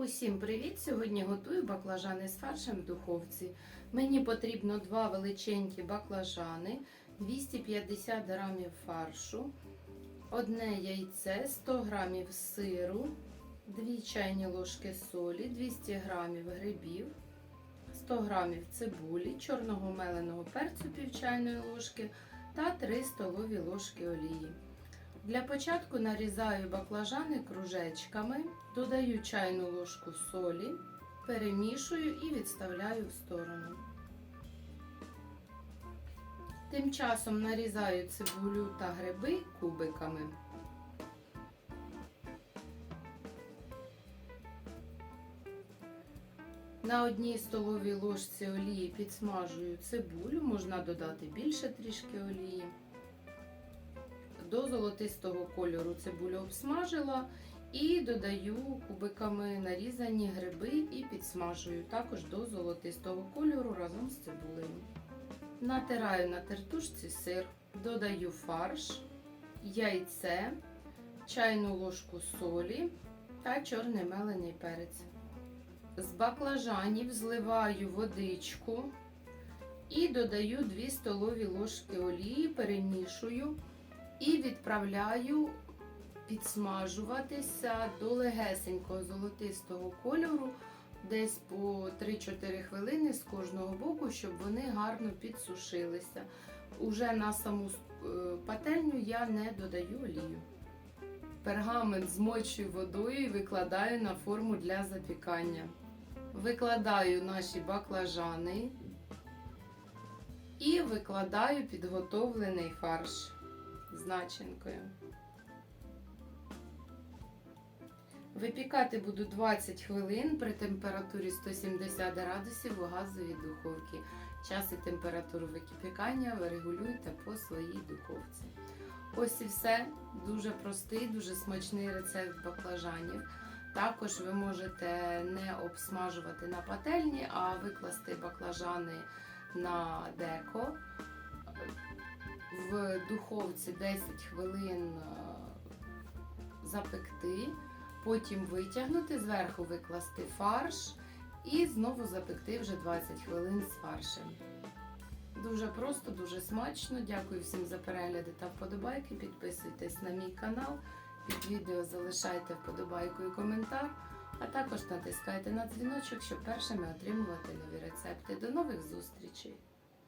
Усім привіт! Сьогодні готую баклажани з фаршем в духовці. Мені потрібно два величенькі баклажани, 250 грамів фаршу, одне яйце, 100 грамів сиру, 2 чайні ложки солі, 200 грамів грибів, 100 грамів цибулі, чорного меленого перцю пів чайної ложки та 3 столові ложки олії. Для початку нарізаю баклажани кружечками, додаю чайну ложку солі, перемішую і відставляю в сторону. Тим часом нарізаю цибулю та гриби кубиками. На одній столовій ложці олії підсмажую цибулю, можна додати більше трішки олії. До золотистого кольору цибулю обсмажила і додаю кубиками нарізані гриби і підсмажую також до золотистого кольору разом з цибулею. Натираю на тертушці сир, додаю фарш, яйце, чайну ложку солі та чорний мелений перець. З баклажанів зливаю водичку і додаю 2 столові ложки олії, перемішую і відправляю підсмажуватися до легесенького золотистого кольору, десь по 3-4 хвилини з кожного боку, щоб вони гарно підсушилися. Уже на саму е, пательню я не додаю олію. Пергамент змочую водою і викладаю на форму для запікання. Викладаю наші баклажани і викладаю підготовлений фарш з. Випікати буду 20 хвилин при температурі 170 градусів у газовій духовці. Час і температуру випікання ви регулюєте по своїй духовці. Ось і все. Дуже простий, дуже смачний рецепт баклажанів. Також ви можете не обсмажувати на пательні, а викласти баклажани на деко в духовці 10 хвилин е, запекти, потім витягнути, зверху викласти фарш і знову запекти вже 20 хвилин з фаршем. Дуже просто, дуже смачно. Дякую всім за перегляди та вподобайки. Підписуйтесь на мій канал. Під відео залишайте вподобайку і коментар, а також натискайте на дзвіночок, щоб першими отримувати нові рецепти. До нових зустрічей!